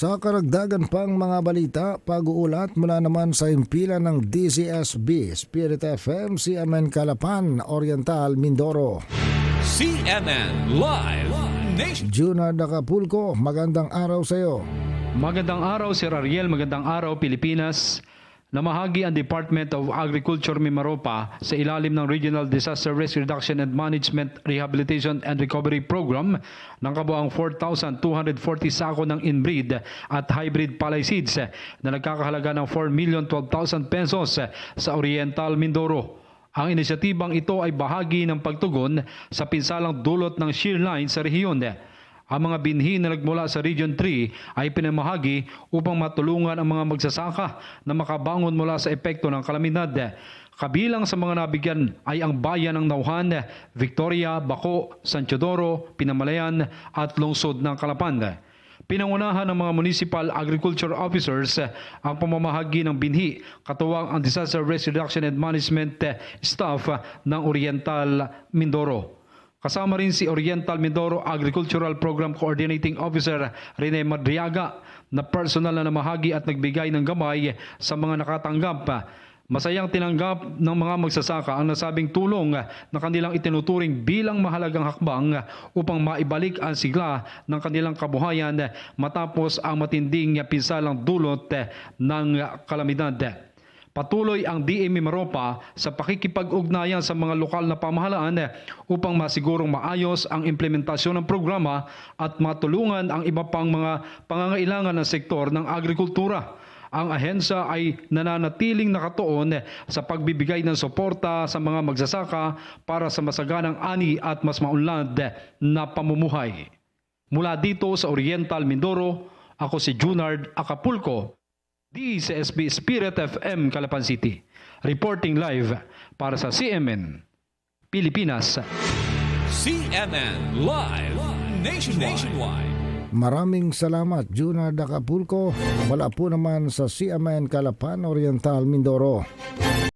Sa karagdagan pang mga balita, pag-uulat mula naman sa impila ng DCSB, Spirit FM, CMN Calapan, Oriental, Mindoro. CNN Live Nation. Junard Acapulco, magandang araw sa iyo. Magandang araw Sir Ariel, magandang araw Pilipinas. Namahagi ang Department of Agriculture Mimaropa sa ilalim ng Regional Disaster Risk Reduction and Management Rehabilitation and Recovery Program ng kabuang 4,240 sako ng inbreed at hybrid palay seeds na nagkakahalaga ng 4,012,000 pesos sa Oriental Mindoro. Ang inisyatibang ito ay bahagi ng pagtugon sa pinsalang dulot ng shear line sa rehiyon. Ang mga binhi na nagmula sa Region 3 ay pinamahagi upang matulungan ang mga magsasaka na makabangon mula sa epekto ng kalamidad. Kabilang sa mga nabigyan ay ang bayan ng Nauhan, Victoria, Baco, San Teodoro, Pinamalayan at lungsod ng Calapan. Pinangunahan ng mga municipal agriculture officers ang pamamahagi ng binhi katuwang ang Disaster Risk Reduction and Management staff ng Oriental Mindoro. Kasama rin si Oriental Mindoro Agricultural Program Coordinating Officer Rene Madriaga na personal na namahagi at nagbigay ng gamay sa mga nakatanggap. Masayang tinanggap ng mga magsasaka ang nasabing tulong na kanilang itinuturing bilang mahalagang hakbang upang maibalik ang sigla ng kanilang kabuhayan matapos ang matinding pinsalang dulot ng kalamidad. Patuloy ang DME Maropa sa pakikipag-ugnayan sa mga lokal na pamahalaan upang masigurong maayos ang implementasyon ng programa at matulungan ang iba pang mga pangangailangan ng sektor ng agrikultura. Ang ahensya ay nananatiling nakatuon sa pagbibigay ng suporta sa mga magsasaka para sa masaganang ani at mas maunlad na pamumuhay. Mula dito sa Oriental Mindoro, ako si Junard Acapulco, DCSB Spirit FM Calapan City. Reporting live para sa CMN Pilipinas. CNN Live Nation. Nationwide. Maraming salamat, Junard Acapulco. Wala po naman sa CMN Calapan, Oriental, Mindoro.